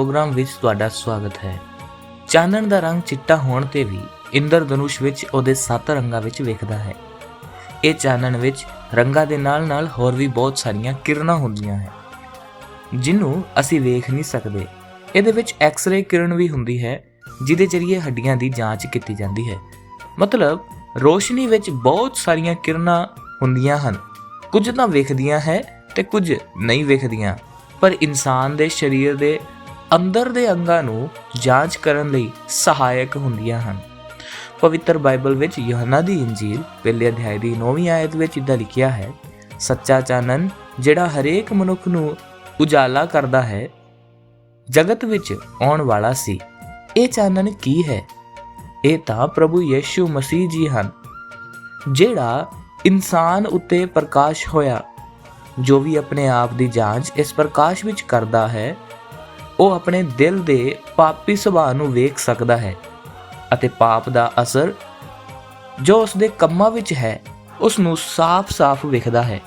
Programme ਵਿੱਚ ਤੁਹਾਡਾ ਸਵਾਗਤ ਹੈ। ਚਾਨਣ ਦਾ ਰੰਗ ਚਿੱਟਾ ਹੋਣ ਤੇ ਵੀ ਇੰਦਰਧਨੁਸ਼ ਵਿੱਚ ਉਹਦੇ ਸੱਤ ਰੰਗਾਂ ਵਿੱਚ ਵੇਖਦਾ ਹੈ। ਇਹ ਚਾਨਣ ਵਿੱਚ ਰੰਗਾਂ ਦੇ ਨਾਲ-ਨਾਲ ਹੋਰ ਵੀ ਬਹੁਤ ਸਾਰੀਆਂ ਕਿਰਨਾਂ ਹੁੰਦੀਆਂ ਹੈ। ਜਿਹਨੂੰ ਅਸੀਂ ਵੇਖ ਨਹੀਂ ਸਕਦੇ। ਇਹਦੇ ਵਿੱਚ ਐਕਸ-ਰੇ ਕਿਰਨ ਵੀ ਹੁੰਦੀ ਹੈ, ਜਿਹਦੇ ਜ਼ਰੀਏ ਹੱਡੀਆਂ ਦੀ ਜਾਂਚ ਕੀਤੀ ਜਾਂਦੀ ਹੈ। ਮਤਲਬ ਰੋਸ਼ਨੀ ਵਿੱਚ ਬਹੁਤ ਸਾਰੀਆਂ ਕਿਰਨਾਂ ਹੁੰਦੀਆਂ ਹਨ। ਕੁਝ ਤਾਂ ਵੇਖਦੀਆਂ ਹੈ ਤੇ ਕੁਝ ਨਹੀਂ ਵੇਖਦੀਆਂ। ਪਰ ਇਨਸਾਨ ਦੇ ਸਰੀਰ ਦੇ ਅੰਦਰ ਦੇ ਅੰਗਾਂ ਨੂੰ ਜਾਂਚ ਕਰਨ ਲਈ ਸਹਾਇਕ ਹੁੰਦੀਆਂ ਹਨ। ਪਵਿੱਤਰ ਬਾਈਬਲ ਵਿੱਚ ਯੋਹਨਾ ਦੀ ਇੰਜੀਲ ਪਹਿਲੇ ਅਧਿਆਇ ਦੀ 9ਵੀਂ ਆਇਤ ਵਿੱਚ ਇਦਾਂ ਲਿਖਿਆ ਹੈ, ਸੱਚਾ ਚਾਨਣ ਜਿਹੜਾ ਹਰੇਕ ਮਨੁੱਖ ਨੂੰ ਉਜਾਲਾ ਕਰਦਾ ਹੈ, ਜਗਤ ਵਿੱਚ ਆਉਣ ਵਾਲਾ ਸੀ। ਇਹ ਚਾਨਣ ਕੀ ਹੈ? ਇਹ ਤਾਂ ਪ੍ਰਭੂ ਯੀਸ਼ੂ ਮਸੀਹ ਜੀ ਹਨ, ਜਿਹੜਾ ਇਨਸਾਨ ਉੱਤੇ ਪ੍ਰਕਾਸ਼ ਹੋਇਆ, ਜੋ ਵੀ ਆਪਣੇ ਆਪ ਦੀ ਜਾਂਚ ਇਸ ਪ੍ਰਕਾਸ਼ ਵਿੱਚ ਕਰਦਾ ਹੈ ਉਹ ਆਪਣੇ ਦਿਲ ਦੇ ਪਾਪੀ ਸੁਭਾਅ ਨੂੰ ਵੇਖ ਸਕਦਾ ਹੈ ਅਤੇ ਪਾਪ ਦਾ ਅਸਰ ਜੋ ਉਸ ਦੇ ਕੰਮਾਂ ਵਿੱਚ ਹੈ ਉਸ ਨੂੰ ਸਾਫ਼-ਸਾਫ਼ ਵੇਖਦਾ ਹੈ।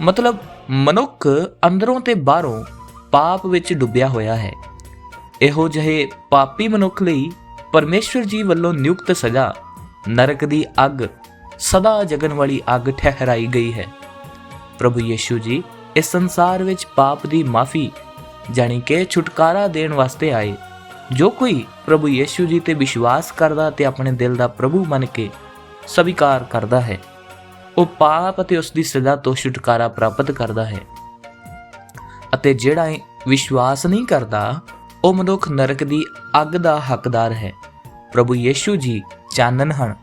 ਮਤਲਬ ਮਨੁੱਖ ਅੰਦਰੋਂ ਤੇ ਬਾਹਰੋਂ ਪਾਪ ਵਿੱਚ ਡੁੱਬਿਆ ਹੋਇਆ ਹੈ। ਇਹੋ ਜਿਹੇ ਪਾਪੀ ਮਨੁੱਖ ਲਈ ਪਰਮੇਸ਼ਵਰ ਜੀ ਵੱਲੋਂ ਨਿਯੁਕਤ ਸਜ਼ਾ, ਨਰਕ ਦੀ ਅੱਗ, ਸਦਾ ਜਗਨ ਵਾਲੀ ਅੱਗ ਠਹਿਰਾਈ ਗਈ ਹੈ। ਪ੍ਰਭੂ ਯੀਸ਼ੂ ਜੀ, ਇਸ ਸੰਸਾਰ ਵਿੱਚ ਪਾਪ ਦੀ ਮਾਫੀ ਜਾਣੀ ਕਿ ਛੁਟਕਾਰਾ ਦੇਣ ਵਾਸਤੇ ਆਏ। ਜੋ ਕੋਈ ਪ੍ਰਭੂ ਯੀਸ਼ੂ ਜੀ ਤੇ ਵਿਸ਼ਵਾਸ ਕਰਦਾ ਤੇ ਆਪਣੇ ਦਿਲ ਦਾ ਪ੍ਰਭੂ ਮੰਨ ਕੇ ਸਵੀਕਾਰ ਕਰਦਾ ਹੈ, ਉਹ ਪਾਪ ਅਤੇ ਉਸ ਦੀ ਸਜ਼ਾ ਤੋਂ ਛੁਟਕਾਰਾ ਪ੍ਰਾਪਤ ਕਰਦਾ ਹੈ। ਅਤੇ ਜਿਹੜਾ ਵਿਸ਼ਵਾਸ ਨਹੀਂ ਕਰਦਾ, ਉਹ ਮਨੁੱਖ ਨਰਕ ਦੀ ਅੱਗ ਦਾ ਹੱਕਦਾਰ ਹੈ। ਪ੍ਰਭੂ ਯੀਸ਼ੂ ਜੀ ਚਾਨਣ ਹਨ।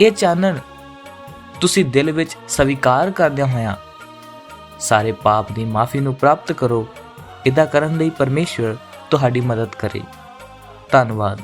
ਇਹ ਚਾਨਣ ਤੁਸੀਂ ਦਿਲ ਵਿੱਚ ਸਵੀਕਾਰ ਕਰਦਿਆਂ ਹੋਇਆਂ ਸਾਰੇ ਪਾਪ ਦੀ ਮਾਫੀ ਨੂੰ ਪ੍ਰਾਪਤ ਕਰੋ ਇਦਾ ਕਰਨ ਲਈ ਪਰਮੇਸ਼ਵਰ ਤੁਹਾਡੀ ਮਦਦ ਕਰੇ। ਧੰਨਵਾਦ।